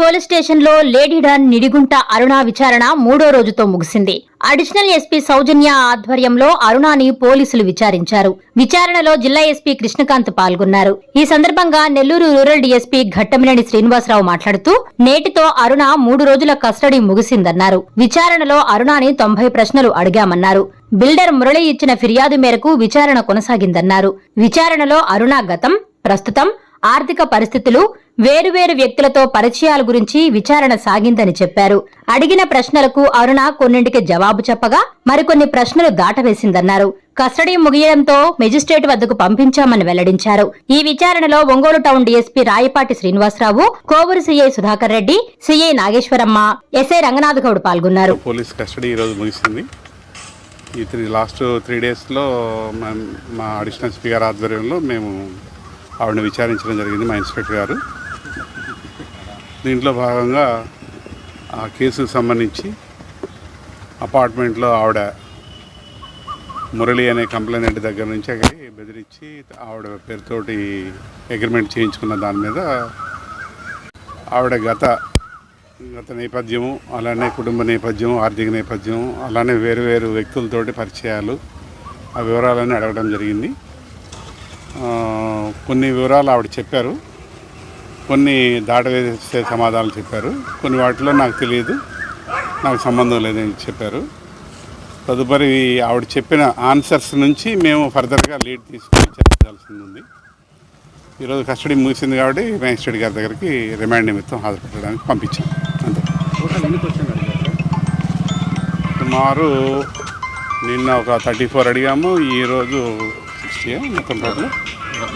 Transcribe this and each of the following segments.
Police స్టేషన్లో lady don Nidigunta Aruna విచారణ మూడో రోజుతో ముగిసింది. అడిషనల్ ఎస్పీ సౌజన్య ఆధ్వర్యంలో అరుణాని పోలీసులు విచారించారు. విచారణలో జిల్లా ఎస్పీ కృష్ణకాంత్ పాల్గొన్నారు. ఈ సందర్భంగా నెల్లూరు రూరల్ డీఎస్పీ ఘట్టమినేని శ్రీనివాసరావు మాట్లాడుతూ నేటితో అరుణ మూడు రోజుల కస్టడీ ముగిసిందన్నారు. విచారణలో అరుణాని తొంభై ప్రశ్నలు అడిగామన్నారు. బిల్డర్ మురళి ఇచ్చిన ఫిర్యాదు మేరకు విచారణ కొనసాగిందన్నారు. విచారణలో అరుణ గతం ప్రస్తుతం ఆర్థిక పరిస్థితులు వేరువేరు వ్యక్తులతో పరిచయాల గురించి విచారణ సాగిందని చెప్పారు. అడిగిన ప్రశ్నలకు అరుణ కొన్నింటికి జవాబు చెప్పగా మరికొన్ని ప్రశ్నలు దాటవేసిందన్నారు. కస్టడీ ముగియడంతో మెజిస్ట్రేట్ వద్దకు పంపించామని వెల్లడించారు. ఈ విచారణలో Ongole town DSP Rayapati Srinivasarao Kovur CI Sudhakar Reddy CI Nageswaramma SI Ranganath Goud పాల్గొన్నారు. పోలీస్ కస్టడీ ఈరోజు ముగిసింది. ఈ త్రీ లాస్ట్ త్రీ డేస్లో మా- మా అడిషనల్ స్పీకర్ ఆధ్వర్యంలో మేము ఆవిడని విచారించడం జరిగింది మా ఇన్స్పెక్టర్ గారు. దీంట్లో భాగంగా ఆ కేసుకు సంబంధించి అపార్ట్మెంట్లో ఆవిడ మురళి అనే కంప్లైంట్ దగ్గర నుంచి అక్కడికి బెదిరించి ఆవిడ పేరుతోటి అగ్రిమెంట్ చేయించుకున్న దాని మీద ఆవిడ గత గత నేపథ్యము అలానే కుటుంబ నేపథ్యం ఆర్థిక నేపథ్యం అలానే వేరు వేరు వ్యక్తులతోటి పరిచయాలు ఆ వివరాలన్నీ అడగడం జరిగింది. కొన్ని వివరాలు ఆవిడ చెప్పారు. కొన్ని దాటవేసే సమాధానాలు చెప్పారు. కొన్ని వాటిలో నాకు తెలియదు. నాకు సంబంధం లేదని చెప్పారు. తదుపరి ఆవిడ చెప్పిన ఆన్సర్స్ నుంచి మేము ఫర్దర్గా లీడ్ తీసుకొని చర్చించాల్సింది ఉంది. ఈరోజు కస్టడీ ముగిసింది కాబట్టి మ్యాజిస్ట్రేట్ గారి దగ్గరికి రిమాండ్ నిమిత్తం హాజరుపడడానికి పంపించాం. అంతే. సుమారు నిన్న ఒక థర్టీ ఫోర్ అడిగాము. ఈరోజు సిక్స్టీ మొత్తం టోటల్.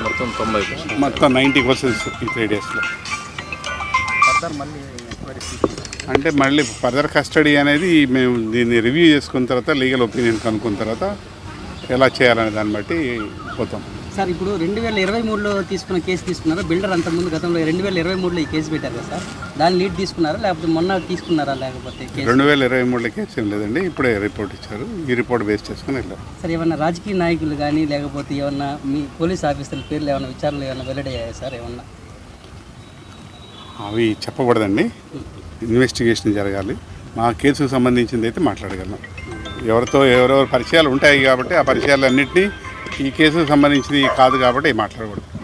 మొత్తం తొంభై మొత్తం నైంటీ క్వశ్చన్స్ ఈ త్రీ డేస్లో అంటే మళ్ళీ ఫర్దర్ కస్టడీ అనేది మేము దీన్ని రివ్యూ చేసుకున్న తర్వాత లీగల్ ఒపీనియన్ కనుక్కున్న తర్వాత ఎలా చేయాలనే దాన్ని బట్టి పోతాం. సార్ ఇప్పుడు రెండు వేల ఇరవై మూడులో తీసుకున్న కేసు తీసుకున్నారా? బిల్డర్ అంతకుముందు గతంలో రెండు వేల ఇరవై మూడులో ఈ కేసు పెట్టారు కదా సార్. దాన్ని లీడ్ తీసుకున్నారా? లేకపోతే మొన్న తీసుకున్నారా లేకపోతే రెండు వేల ఇరవై మూడులో కేసు ఏం లేదండి ఇప్పుడే రిపోర్ట్ ఇచ్చారు. ఈ రిపోర్ట్ బేస్ చేసుకుని వెళ్ళారు. సార్ ఏమన్నా రాజకీయ నాయకులు కానీ లేకపోతే ఏమన్నా మీ పోలీస్ ఆఫీసర్ల పేర్లు ఏమన్నా విచారణలు ఏమన్నా వెల్లడయ్యాయా సార్ ఏమన్నా? అవి చెప్పకూడదండి. ఇన్వెస్టిగేషన్ జరగాలి. మా కేసుకు సంబంధించింది అయితే మాట్లాడగలం. ఎవరితో ఎవరెవరు పరిచయాలు ఉంటాయి కాబట్టి ఆ పరిచయాలన్నింటినీ ఈ కేసుకు సంబంధించింది కాదు కాబట్టి మాట్లాడకూడదు.